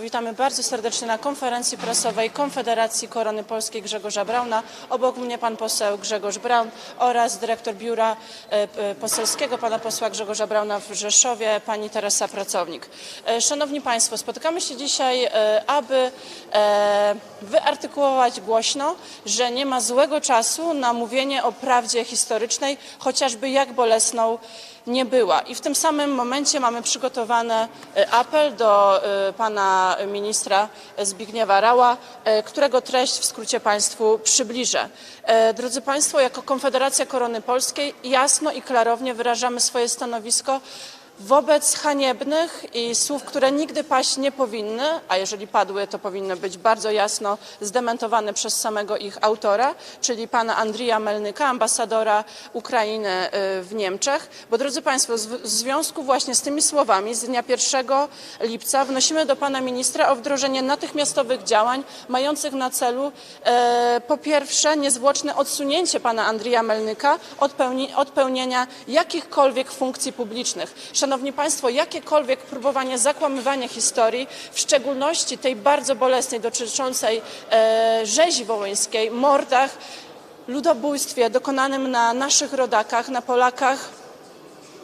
Witamy bardzo serdecznie na konferencji prasowej Konfederacji Korony Polskiej Grzegorza Brauna. Obok mnie pan poseł Grzegorz Braun oraz dyrektor biura e, poselskiego pana posła Grzegorza Brauna w Rzeszowie, pani Teresa Pracownik. E, Szanowni Państwo, spotykamy się dzisiaj, e, aby wyartykułować głośno, że nie ma złego czasu na mówienie o prawdzie historycznej, chociażby jak bolesną nie była. I w tym samym momencie mamy przygotowany e, apel do e, pana ministra Zbigniewa Rała, e, którego treść w skrócie Państwu przybliżę. E, Drodzy Państwo, jako Konfederacja Korony Polskiej jasno i klarownie wyrażamy swoje stanowisko wobec haniebnych i słów, które nigdy paść nie powinny, a jeżeli padły, to powinny być bardzo jasno zdementowane przez samego ich autora, czyli pana Andrija Melnyka, ambasadora Ukrainy y, w Niemczech. Bo drodzy Państwo, w związku właśnie z tymi słowami z dnia 1 lipca wnosimy do pana ministra o wdrożenie natychmiastowych działań mających na celu e, po pierwsze niezwłoczne odsunięcie pana Andrija Melnyka od, pełni, od pełnienia jakichkolwiek funkcji publicznych. Szanowni Państwo, jakiekolwiek próbowanie zakłamywania historii, w szczególności tej bardzo bolesnej dotyczącej e, rzezi wołyńskiej, mordach, ludobójstwie dokonanym na naszych rodakach, na Polakach,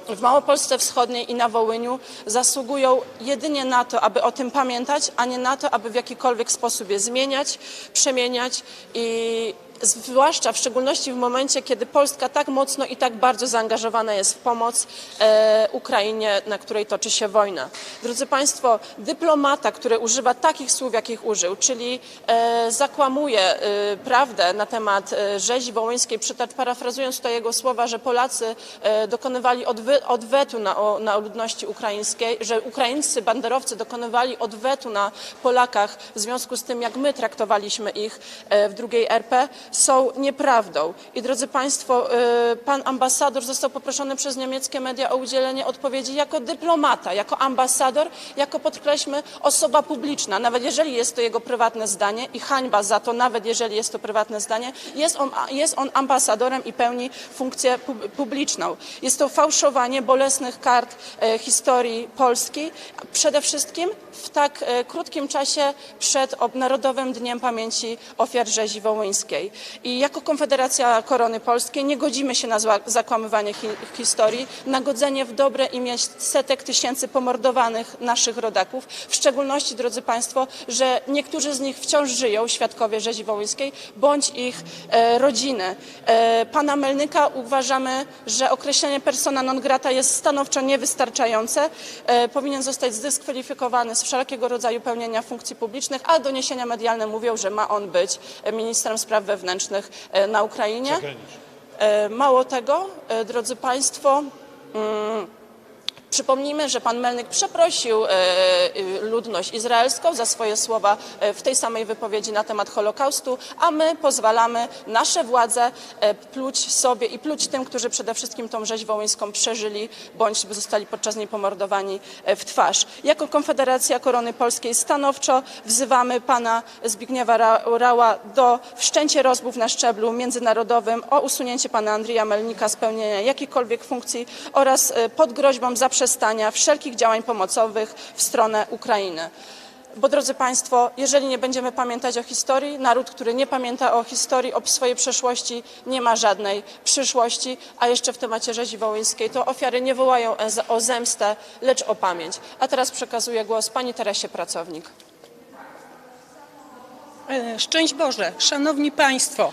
w Małopolsce Wschodniej i na Wołyniu zasługują jedynie na to, aby o tym pamiętać, a nie na to, aby w jakikolwiek sposób je zmieniać, przemieniać i zwłaszcza w szczególności w momencie, kiedy Polska tak mocno i tak bardzo zaangażowana jest w pomoc e, Ukrainie, na której toczy się wojna. Drodzy Państwo, dyplomata, który używa takich słów, jakich użył, czyli e, zakłamuje e, prawdę na temat e, rzezi wołyńskiej, parafrazując tutaj jego słowa, że Polacy e, dokonywali odwy, odwetu na, o, na ludności ukraińskiej, że ukraińscy banderowcy dokonywali odwetu na Polakach w związku z tym, jak my traktowaliśmy ich e, w drugiej RP, są nieprawdą. I drodzy Państwo, e, pan ambasador został poproszony przez niemieckie media o udzielenie odpowiedzi jako dyplomata, jako ambasador, jako podkreślmy osoba publiczna, nawet jeżeli jest to jego prywatne zdanie i hańba za to, nawet jeżeli jest to prywatne zdanie, jest on, jest on ambasadorem i pełni funkcję pub- publiczną. Jest to fałszowanie bolesnych kart e, historii Polski, przede wszystkim w tak e, krótkim czasie przed Narodowym Dniem Pamięci Ofiar Rzezi Wołyńskiej. I jako Konfederacja Korony Polskiej nie godzimy się na zakłamywanie hi- historii, na godzenie w dobre imię setek tysięcy pomordowanych naszych rodaków, w szczególności, drodzy Państwo, że niektórzy z nich wciąż żyją, świadkowie rzezi wołyńskiej, bądź ich e, rodziny. E, pana Melnyka uważamy, że określenie persona non grata jest stanowczo niewystarczające. E, powinien zostać zdyskwalifikowany z wszelkiego rodzaju pełnienia funkcji publicznych, a doniesienia medialne mówią, że ma on być ministrem spraw wewnętrznych e, na Ukrainie. E, Mało tego, e, drodzy Państwo, Przypomnijmy, że pan Melnyk przeprosił e, e, ludność izraelską za swoje słowa e, w tej samej wypowiedzi na temat Holokaustu, a my pozwalamy nasze władze pluć sobie i pluć tym, którzy przede wszystkim tą rzeź wołyńską przeżyli bądź zostali podczas niej pomordowani w twarz. Jako Konfederacja Korony Polskiej stanowczo wzywamy pana Zbigniewa Ra- Rała do wszczęcia rozmów na szczeblu międzynarodowym o usunięcie pana Andrija Melnika z pełnienia jakichkolwiek funkcji oraz pod groźbą zaprzestania wszelkich działań pomocowych w stronę Ukrainy. Bo drodzy Państwo, jeżeli nie będziemy pamiętać o historii, naród, który nie pamięta o historii, o swojej przeszłości, nie ma żadnej przyszłości, a jeszcze w temacie rzezi wołyńskiej to ofiary nie wołają o- zemstę, lecz o pamięć. A teraz przekazuję głos pani Teresie Pracownik. E, Szczęść Boże, Szanowni Państwo,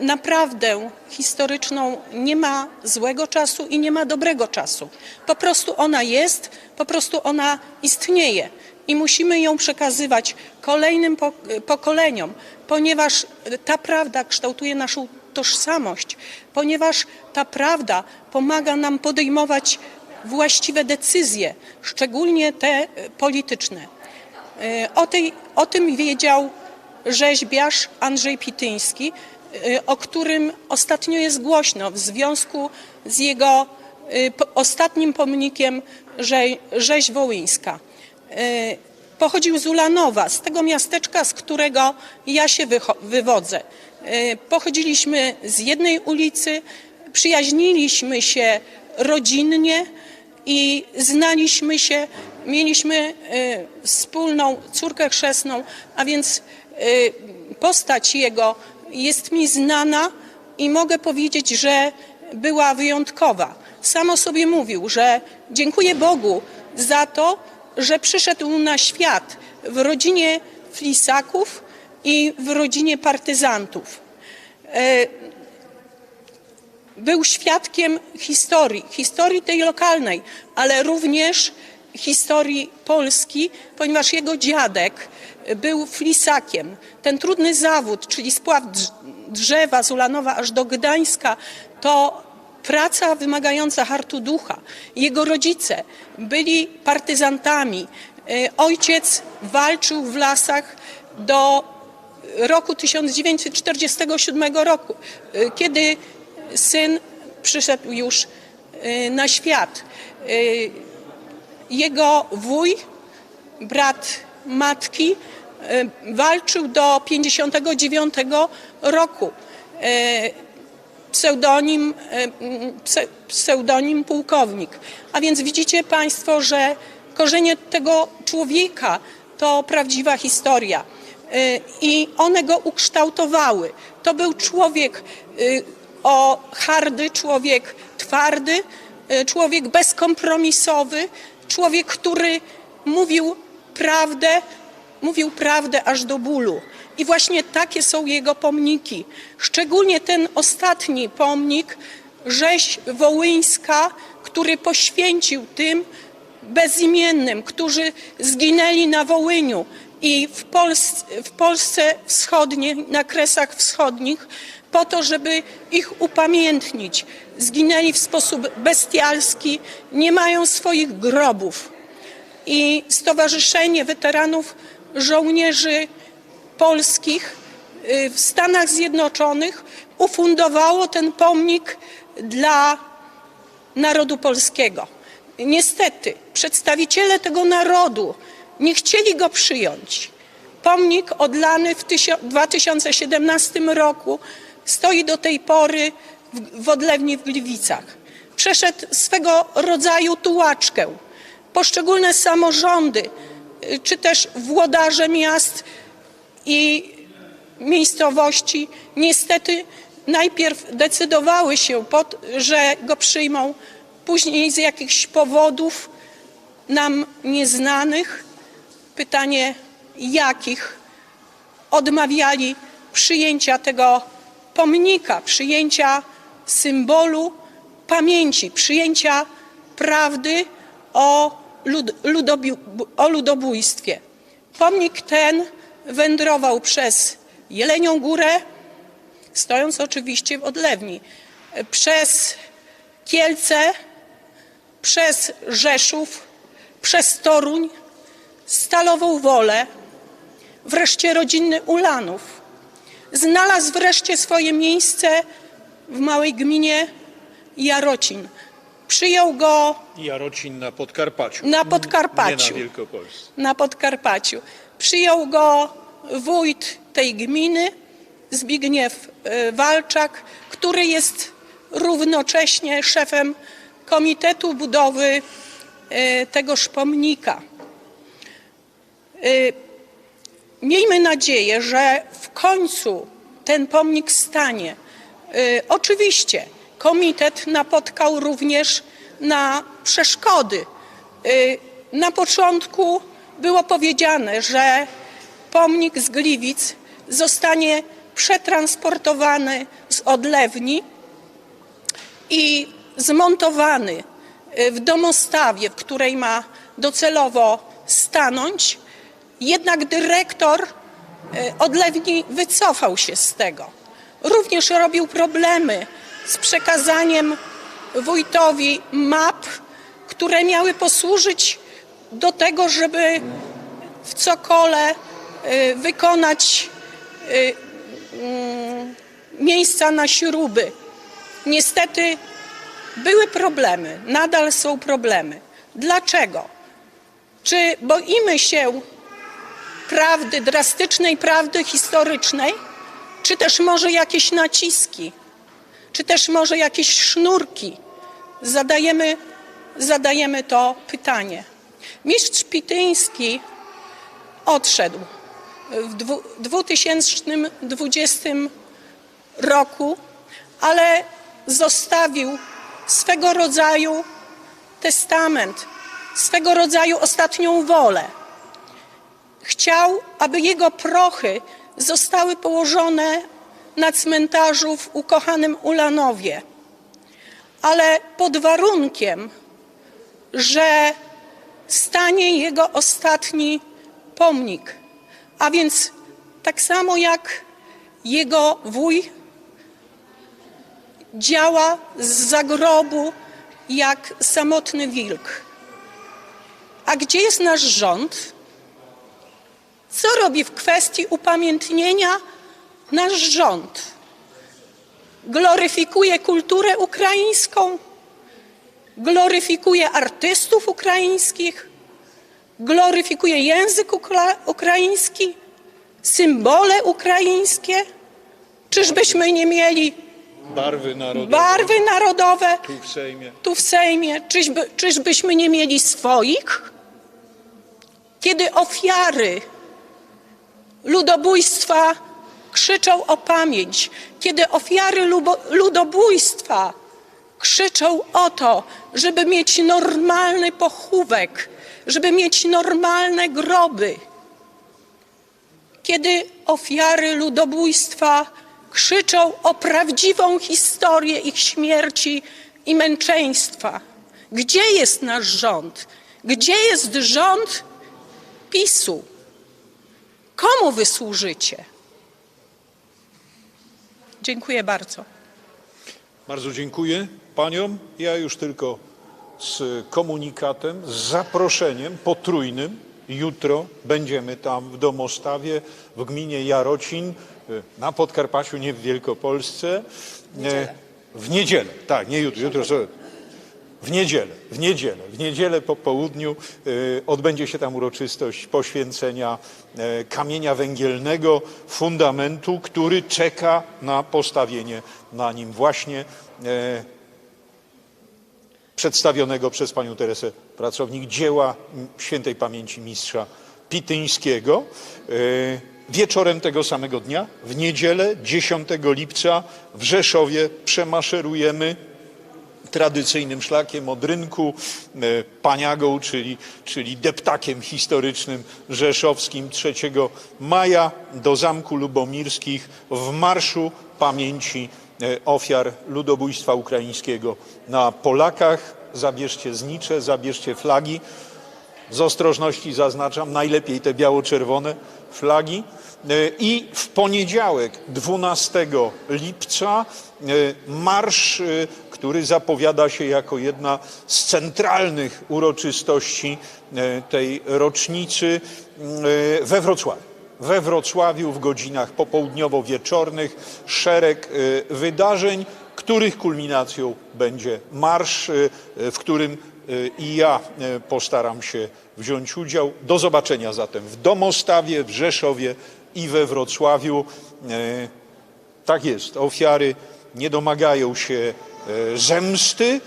naprawdę historyczną nie ma złego czasu i nie ma dobrego czasu. Po prostu ona jest, po prostu ona istnieje i musimy ją przekazywać kolejnym e, pokoleniom, ponieważ ta prawda kształtuje naszą tożsamość, ponieważ ta prawda pomaga nam podejmować właściwe decyzje, szczególnie te e, polityczne. E, O, tej, o tym wiedział rzeźbiarz Andrzej Pityński, e, o którym ostatnio jest głośno w związku z jego po- ostatnim pomnikiem Rze- Rzeź Wołyńska. E, Pochodził z Ulanowa, z tego miasteczka, z którego ja się wywodzę. Pochodziliśmy z jednej ulicy, przyjaźniliśmy się rodzinnie i znaliśmy się mieliśmy y, wspólną córkę chrzestną, a więc y, postać jego jest mi znana i mogę powiedzieć, że była wyjątkowa. Sam o sobie mówił, że dziękuję Bogu za to, że przyszedł na świat w rodzinie flisaków i w rodzinie partyzantów. E, Był świadkiem historii, historii tej lokalnej, ale również historii Polski, ponieważ jego dziadek był flisakiem. Ten trudny zawód, czyli spław drz- drzewa z Ulanowa aż do Gdańska, to praca wymagająca hartu ducha. Jego rodzice byli partyzantami. E, Ojciec walczył w lasach do roku 1947 roku, y, kiedy syn przyszedł już y, na świat. Y, Jego wuj, brat matki, y, walczył do 59 roku. Y, Pseudonim, pse- pseudonim pułkownik. A więc widzicie Państwo, że korzenie tego człowieka to prawdziwa historia. I one go ukształtowały. To był człowiek o hardy, człowiek twardy, człowiek bezkompromisowy, człowiek, który mówił prawdę, mówił prawdę aż do bólu. I właśnie takie są jego pomniki. Szczególnie ten ostatni pomnik, rzeź wołyńska, który poświęcił tym bezimiennym, którzy zginęli na Wołyniu i w, Pols w Polsce Wschodniej, na Kresach Wschodnich, po to, żeby ich upamiętnić. Zginęli w sposób bestialski, nie mają swoich grobów i Stowarzyszenie Weteranów Żołnierzy Polskich y, w Stanach Zjednoczonych ufundowało ten pomnik dla narodu polskiego. Niestety, przedstawiciele tego narodu nie chcieli go przyjąć. Pomnik odlany w tysio- 2017 roku stoi do tej pory w odlewni w Gliwicach. Przeszedł swego rodzaju tułaczkę. Poszczególne samorządy, y, czy też włodarze miast i miejscowości niestety najpierw decydowały się, pod, że go przyjmą, później z jakichś powodów nam nieznanych, pytanie jakich, odmawiali przyjęcia tego pomnika, przyjęcia symbolu pamięci, przyjęcia prawdy o, lud, ludobi, o ludobójstwie. Pomnik ten wędrował przez Jelenią Górę, stojąc oczywiście w odlewni, przez Kielce, przez Rzeszów, przez Toruń, Stalową Wolę, wreszcie rodzinny Ulanów. Znalazł wreszcie swoje miejsce w małej gminie Jarocin. Przyjął go Jarocin na Podkarpaciu. na Nie Podkarpaciu. na Wielkopolsce. na Podkarpaciu. Przyjął go wójt tej gminy, Zbigniew e, Walczak, który jest równocześnie szefem Komitetu Budowy e, tegoż pomnika. E, Miejmy nadzieję, że w końcu ten pomnik stanie. Y, Oczywiście komitet napotkał również na przeszkody. Y, Na początku było powiedziane, że pomnik z Gliwic zostanie przetransportowany z odlewni i zmontowany y, w domostawie, w której ma docelowo stanąć. Jednak dyrektor y, odlewni wycofał się z tego. Również robił problemy z przekazaniem wójtowi map, które miały posłużyć do tego, żeby w Cokole y, wykonać y, mm, miejsca na śruby. Niestety były problemy, nadal są problemy. Dlaczego? Czy boimy się prawdy, drastycznej prawdy historycznej, czy też może jakieś naciski, czy też może jakieś sznurki? Zadajemy, zadajemy to pytanie. Mistrz Pityński odszedł w dwu- 2020 roku, ale zostawił swego rodzaju testament, swego rodzaju ostatnią wolę. Chciał, aby jego prochy zostały położone na cmentarzu w ukochanym Ulanowie, ale pod warunkiem, że stanie jego ostatni pomnik. A więc tak samo jak jego wuj działa z zagrobu jak samotny wilk. A gdzie jest nasz rząd? Co robi w kwestii upamiętnienia nasz rząd? Gloryfikuje kulturę ukraińską, gloryfikuje artystów ukraińskich, gloryfikuje język ukra- ukraiński, symbole ukraińskie. Czyżbyśmy nie mieli Barwy narodowe barwy narodowe tu w Sejmie. tu w Sejmie? Czyżby, czyżbyśmy nie mieli swoich? Kiedy ofiary ludobójstwa krzyczą o pamięć, kiedy ofiary ludobójstwa krzyczą o to, żeby mieć normalny pochówek, żeby mieć normalne groby, kiedy ofiary ludobójstwa krzyczą o prawdziwą historię ich śmierci i męczeństwa. Gdzie jest nasz rząd? Gdzie jest rząd PiSu? Komu wy służycie? Dziękuję bardzo. Bardzo dziękuję paniom. Ja już tylko z komunikatem, z zaproszeniem potrójnym. Jutro będziemy tam w Domostawie, w gminie Jarocin, y, na Podkarpaciu, nie w Wielkopolsce. E, W niedzielę, tak, nie jutro, jutro. W niedzielę, w niedzielę, w niedzielę po południu y, odbędzie się tam uroczystość poświęcenia e, kamienia węgielnego, fundamentu, który czeka na postawienie na nim właśnie e, przedstawionego przez panią Teresę pracownik dzieła świętej pamięci mistrza Pityńskiego. E, Wieczorem tego samego dnia, w niedzielę 10 lipca w Rzeszowie przemaszerujemy tradycyjnym szlakiem od rynku, e, paniagą, czyli, czyli deptakiem historycznym rzeszowskim 3 maja do Zamku Lubomirskich w Marszu Pamięci e, Ofiar Ludobójstwa Ukraińskiego na Polakach. Zabierzcie znicze, zabierzcie flagi. Z ostrożności zaznaczam, najlepiej te biało-czerwone flagi. E, I w poniedziałek, 12 lipca, e, marsz, e, który zapowiada się jako jedna z centralnych uroczystości tej rocznicy we Wrocławiu. We Wrocławiu w godzinach popołudniowo-wieczornych szereg wydarzeń, których kulminacją będzie marsz, w którym i ja e, postaram się wziąć udział. Do zobaczenia zatem w Domostawie, w Rzeszowie i we Wrocławiu. E, Tak jest, ofiary nie domagają się e, zemsty,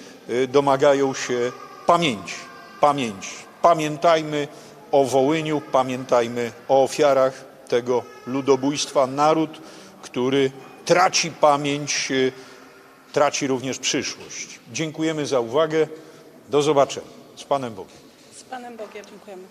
domagają się pamięci. Pamięci. Pamiętajmy o Wołyniu, pamiętajmy o ofiarach tego ludobójstwa. Naród, który traci pamięć, traci również przyszłość. Dziękujemy za uwagę. Do zobaczenia. Z Panem Bogiem. Z Panem Bogiem dziękujemy.